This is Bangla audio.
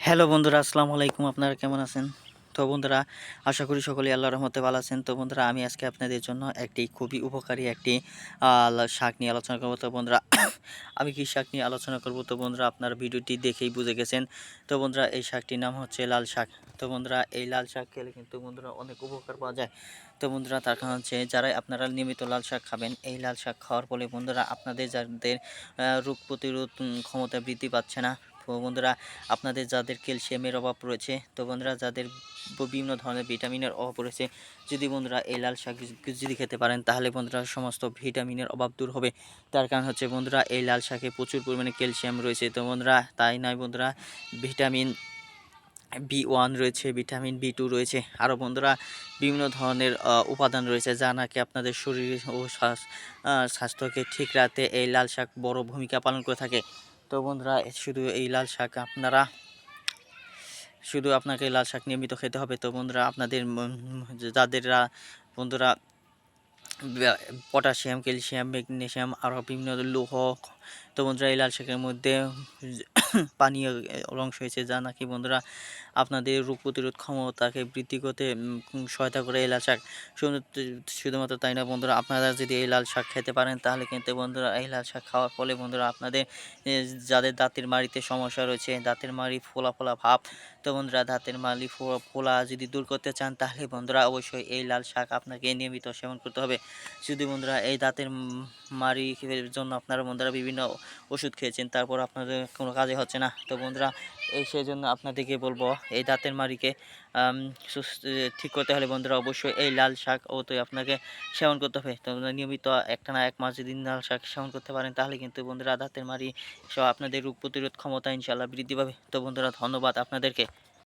হ্যালো বন্ধুরা, আসসালামু আলাইকুম। আপনারা কেমন আছেন? তো বন্ধুরা, আশা করি সকলেই আল্লাহর রহমতে ভালো আছেন। তো বন্ধুরা, আমি আজকে আপনাদের জন্য একটি খুবই উপকারী একটি শাক নিয়ে আলোচনা করব। তো বন্ধুরা, আমি কি শাক নিয়ে আলোচনা করব? তো বন্ধুরা, আপনার ভিডিওটি দেখেই বুঝে গেছেন। তো বন্ধুরা, এই শাকটির নাম হচ্ছে লাল শাক। তো বন্ধুরা, এই লাল শাক খেলে কিন্তু বন্ধুরা অনেক উপকার পাওয়া যায়। তো বন্ধুরা, তার কারণ হচ্ছে যারাই আপনারা নিয়মিত লাল শাক খাবেন, এই লাল শাক খাওয়ার ফলে বন্ধুরা, আপনাদের যাদের রোগ প্রতিরোধ ক্ষমতা বৃদ্ধি পাচ্ছে না। তো বন্ধুরা, আপনাদের যাদের ক্যালসিয়ামের অভাব রয়েছে, তো বন্ধুরা যাদের বিভিন্ন ধরনের ভিটামিনের অভাব রয়েছে, যদি বন্ধুরা এই লাল শাক যদি খেতে পারেন, তাহলে বন্ধুরা সমস্ত ভিটামিনের অভাব দূর হবে। তার কারণ হচ্ছে বন্ধুরা, এই লাল শাকে প্রচুর পরিমাণে ক্যালসিয়াম রয়েছে, তো বন্ধুরা তাই নয় বন্ধুরা, ভিটামিন বি ওয়ান রয়েছে, ভিটামিন বি টু রয়েছে। আরও বন্ধুরা বিভিন্ন ধরনের উপাদান রয়েছে, যা নাকি আপনাদের শরীর ও স্বাস্থ্যকে ঠিক রাখতে এই লাল শাক বড় ভূমিকা পালন করে থাকে। তো বন্ধুরা শুধু এই লাল শাক আপনারা, শুধু আপনাকে লাল শাক নিয়মিত খেতে হবে। তো বন্ধুরা, আপনাদের যাদের বন্ধুরা পটাশিয়াম, ক্যালসিয়াম, ম্যাগনেশিয়াম, আরও বিভিন্ন লৌহ তো বন্ধুরা এই লাল শাকের মধ্যে পানীয় অংশ হয়েছে, যা নাকি বন্ধুরা আপনাদের রোগ প্রতিরোধ ক্ষমতাকে বৃদ্ধি করতে সহায়তা করে এই লাল শাক। শুধু- শুধুমাত্র তাই না বন্ধুরা, আপনারা যদি এই লাল শাক খেতে পারেন, তাহলে কিন্তু বন্ধুরা এই লাল শাক খাওয়ার ফলে বন্ধুরা আপনাদের যাদের দাঁতের মাড়িতে সমস্যা রয়েছে, দাঁতের মাড়ি ফোলা ফোলা ভাব, তো বন্ধুরা দাঁতের মাড়ি ফোলা যদি দূর করতে চান, তাহলে বন্ধুরা অবশ্যই এই লাল শাক আপনাকে নিয়মিত সেবন করতে হবে। যদি বন্ধুরা এই দাঁতের মাড়ি জন্য আপনারা বন্ধুরা বিভিন্ন ওষুধ খেয়েছেন, তারপর আপনাদের কোনো কাজে হচ্ছে না। তো বন্ধুরা, এই সেই জন্য আপনাদেরকে বলব, এই দাঁতের মারিকে ঠিক করতে হলে বন্ধুরা অবশ্যই এই লাল শাক ও তো আপনাকে সেবন করতে হবে। তো নিয়মিত একটা না এক মাস যদি লাল শাক সেবন করতে পারেন, তাহলে কিন্তু বন্ধুরা দাঁতের মারি সব আপনাদের রোগ প্রতিরোধ ক্ষমতা ইনশাল্লাহ বৃদ্ধি পাবে। তো বন্ধুরা, ধন্যবাদ আপনাদেরকে।